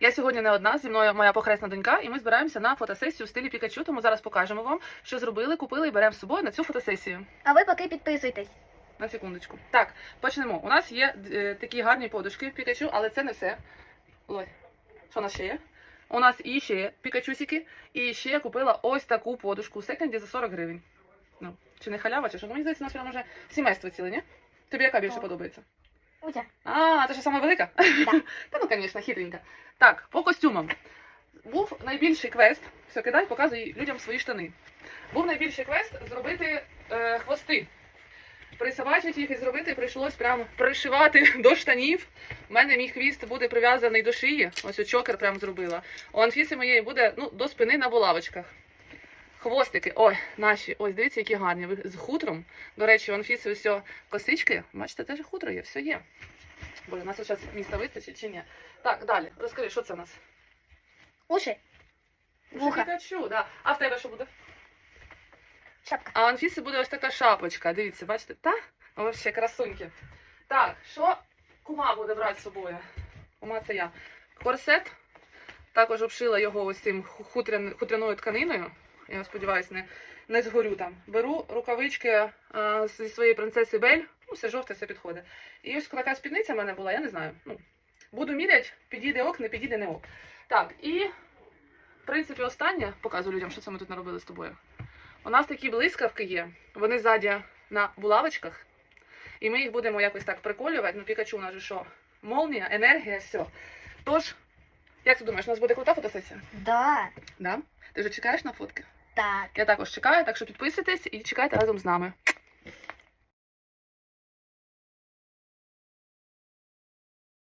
Я сьогодні не одна, зі мною моя похресна донька, і ми збираємося на фотосесію в стилі Пікачу, тому зараз покажемо вам, що зробили, купили і беремо з собою на цю фотосесію. А ви поки підписуйтесь. На секундочку. Так, почнемо. У нас є е, такі гарні подушки Пікачу, але це не все. Ой, що у нас ще є? У нас і ще є пікачусики, і ще я купила ось таку подушку в секонді за 40 гривень. Ну, чи не халява, чи що? Ну, мені здається, у нас прямо вже сімейство ціле, ні? Тобі яка більше Так. подобається? Утя. А, це ж саме велика? Та ну, звісно, хитренька. Так, по костюмам. Був найбільший квест. Все, кидай, показуй людям свої штани. Був найбільший квест зробити е, хвости. Присобачити їх і зробити прийшлось прямо пришивати до штанів. У мене мій хвіст буде прив'язаний до шиї. Ось у чокер прям зробила. У Анфіси моєї буде ну, до спини на булавочках. Хвостики, ой, наші, ось дивіться, які гарні. З хутром. До речі, у Анфіси ось косички. Бачите, теж хутро є, все є. Бо у нас зараз міста вистачить чи ні? Так, далі. Розкажи, що це у нас? Уші. Вуха. Пікачу, да. А в тебе що буде? Шапка. А у Анфіси буде ось така шапочка. Дивіться, бачите? Та? Вообще красуньки. Так, що кума буде брати з собою? Кума це я. Корсет. Також обшила його ось цим хутряною тканиною. Я сподіваюся, не, не згорю там. Беру рукавички а, зі своєї принцеси Бель. Ну, все жовте, все підходить. І ось така спідниця в мене була, я не знаю. Ну, буду міряти, підійде ок, не підійде не ок. Так, і в принципі останнє показую людям, що це ми тут наробили з тобою. У нас такі блискавки є. Вони ззаді на булавочках. І ми їх будемо якось так приколювати. Ну, Пікачу у нас же що? Молнія, енергія, все. Тож, як ти думаєш, у нас буде крута фотосесія? Да. Да? Ти вже чекаєш на фотки? Так. Я також чекаю, так що підписуйтесь і чекайте разом з нами.